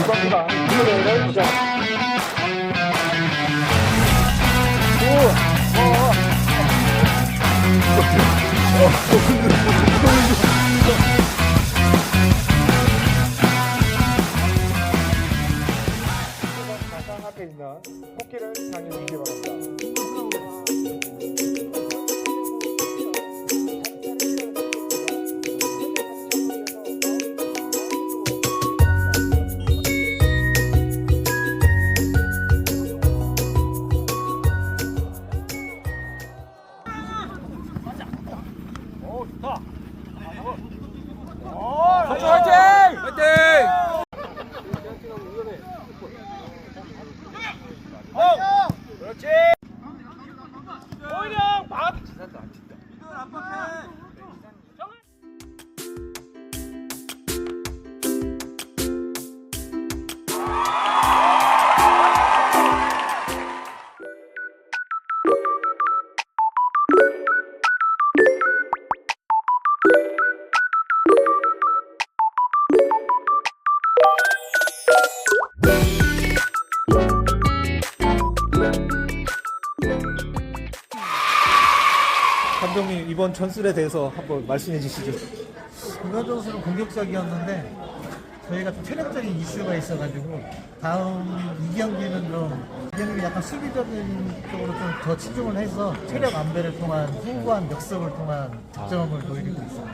이겁니다. 이거를 보자. 오, 어, 가상 앞에 있는 토끼를 향해 주시기 바랍니다. 화이팅! 화이팅! 감독님 이번 전술에 대해서 한번 말씀해 주시죠. 이번 전술은 공격적이었는데 저희가 좀 체력적인 이슈가 있어가지고 다음 2경기는 좀 이경기 약간 수비적인 쪽으로 좀 더 치중을 해서 체력 안배를 통한 후한 역습을 통한 득점을 보여드리고 있습니다.